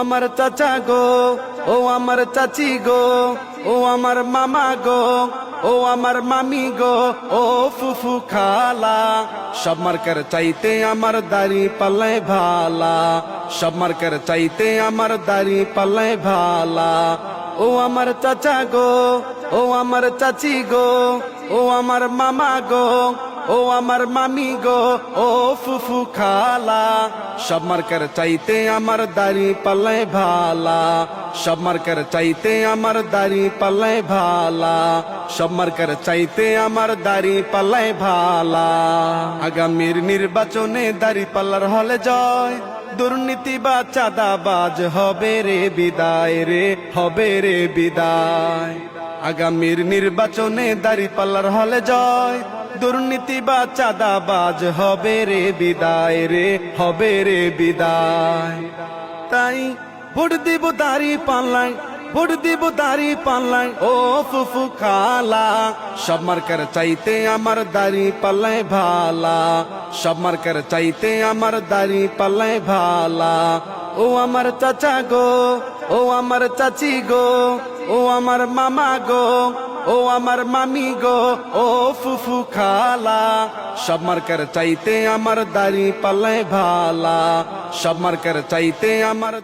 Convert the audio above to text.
আমার চাচা গো, ও আমার চাচি গো, ও আমার মামা গো, ও আমার মামি গো, ও ফুফু খালা। সব মার্কার চাইতে আমার দাড়ি পাল্লায় ভালা। সব মার্কার চাইতে আমার দাড়ি পাল্লায় ভালা। ও আমার চাচা গো, ও আমার চাচি গো, ও আমার মামা গো, ও আমার মামি গো, ও ফুফু খালা। সব মার্কার চাইতে আমার দাড়ি পাল্লায় ভালা। সব মার্কার চাইতে আমার দাড়ি পাল্লায় ভালা। সব মার্কার চাইতে আমার দাড়ি পাল্লায় ভালা। আগামীর নির্বাচনে দাড়ি পাল্লার হলে জয়। দুর্নীতি বা চাঁদাবাজ হবে রে বিদায় রে, হবে রে বিদায়। আগামীর নির্বাচনে দাড়ি পাল্লার হলে জয়। দুর্নীতি বা চাঁদাবাজ হবে রে বিদায় রে, হবে রে বিদায়। তাই ভোট দিব দাড়ি পাল্লায়, ভোট দিব দাড়ি পাল্লায়, ও ফুফু খালা। সব মার্কার চাইতে আমার দাড়ি পাল্লায় ভালা। সব মার্কার চাইতে আমার দাড়ি পাল্লায় ভালা। ও আমার চাচা গো, ও আমার চাচি গো ও আমার মামা গো, ও আমার মামি গো, ও ফুফু খালা। সব মার্কার চাইতে আমার দাড়ি পাল্লায় ভালা। সব মার্কার চাইতে আমার